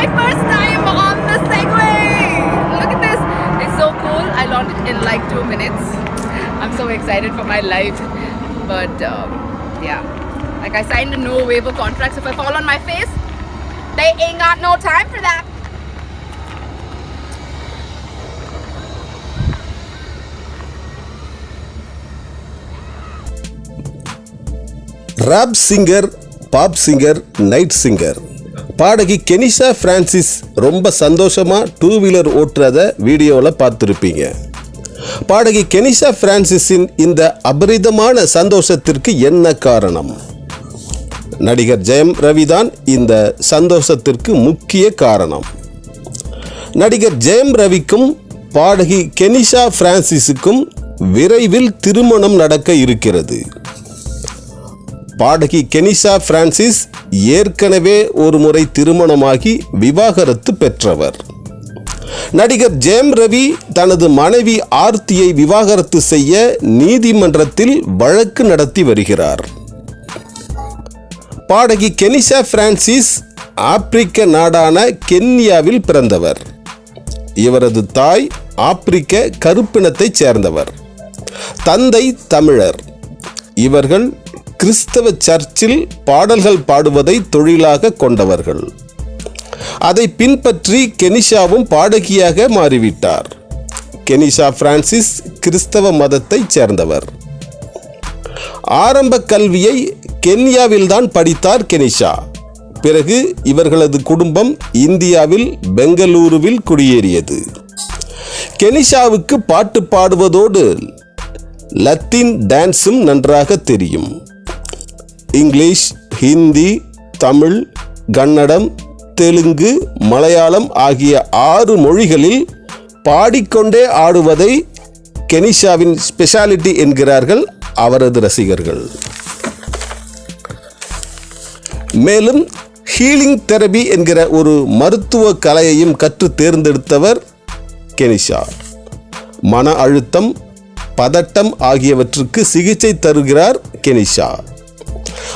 my first time on the Segway. Look at this. It's so cool. I learned it in like two minutes. I'm so excited for my life. But um, yeah, like I signed a no waiver contract. So if I fall on my face, they ain't got no time for that. Rap singer pop singer night singer பாடகி Kenisha Francis ரொம்ப சந்தோஷமாக two wheeler ஓட்டுறத வீடியோவில் பார்த்துருப்பீங்க. பாடகி Kenisha பிரான்சிஸின் இந்த அபரிதமான சந்தோஷத்திற்கு என்ன காரணம்? நடிகர் ஜெயம் ரவிதான் இந்த சந்தோஷத்திற்கு முக்கிய காரணம். நடிகர் ஜெயம் ரவிக்கும் பாடகி கெனிஷா பிரான்சிஸுக்கும் விரைவில் திருமணம் நடக்க இருக்கிறது. பாடகி கெனிஷா பிரான்சிஸ் ஏற்கனவே ஒரு முறை திருமணமாகி விவாகரத்து பெற்றவர். நடிகர் ஜெயம் ரவி தனது மனைவி ஆர்த்தியை விவாகரத்து செய்ய நீதிமன்றத்தில் வழக்கு நடத்தி வருகிறார். பாடகி கெனிஷா பிரான்சிஸ் ஆப்பிரிக்க நாடான கென்யாவில் பிறந்தவர். இவரது தாய் ஆப்பிரிக்க கருப்பினத்தைச் சேர்ந்தவர். தந்தை தமிழர். இவர்கள் கிறிஸ்தவ சர்ச்சில் பாடல்கள் பாடுவதை தொழிலாக கொண்டவர்கள். அதை பின்பற்றி கெனிஷாவும் பாடகியாக மாறிவிட்டார். கெனிஷா பிரான்சிஸ் கிறிஸ்தவ மதத்தைச் சேர்ந்தவர். ஆரம்ப கல்வியை கென்யாவில்தான் படித்தார் கெனிஷா. பிறகு இவர்களது குடும்பம் இந்தியாவில் பெங்களூருவில் குடியேறியது. கெனிஷாவுக்கு பாட்டு பாடுவதோடு லத்தீன் டான்ஸும் நன்றாக தெரியும். இங்கிலீஷ் ஹிந்தி தமிழ் கன்னடம் தெலுங்கு மலையாளம் ஆகிய ஆறு மொழிகளில் பாடிக்கொண்டே ஆடுவதை கெனிஷாவின் ஸ்பெஷாலிட்டி என்கிறார்கள் அவரது ரசிகர்கள். மேலும் ஹீலிங் தெரபி என்கிற ஒரு மருத்துவ கலையையும் கற்று தேர்ந்தெடுத்தவர் கெனிஷா. மன அழுத்தம் பதட்டம் ஆகியவற்றுக்கு சிகிச்சை தருகிறார் கெனிஷா.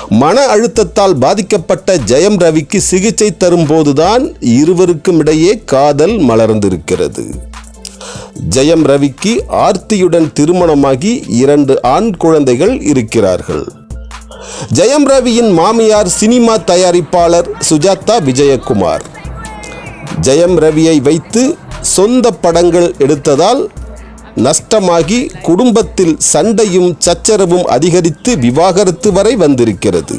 மன அழுத்தத்தால் பாதிக்கப்பட்ட ஜெயம் ரவிக்கு சிகிச்சை தரும்போதுதான் இருவருக்கும் இடையே காதல் மலர்ந்திருக்கிறது. ஜெயம் ரவிக்கு ஆர்த்தியுடன் திருமணமாகி இரண்டு ஆண் குழந்தைகள் இருக்கிறார்கள். ஜெயம் ரவியின் மாமியார் சினிமா தயாரிப்பாளர் சுஜாதா விஜயகுமார். ஜெயம் ரவியை வைத்து சொந்த படங்கள் எடுத்ததால் நஷ்டமாகி குடும்பத்தில் சண்டையும் சச்சரவும் அதிகரித்து விவாகரத்து வரை வந்திருக்கிறது.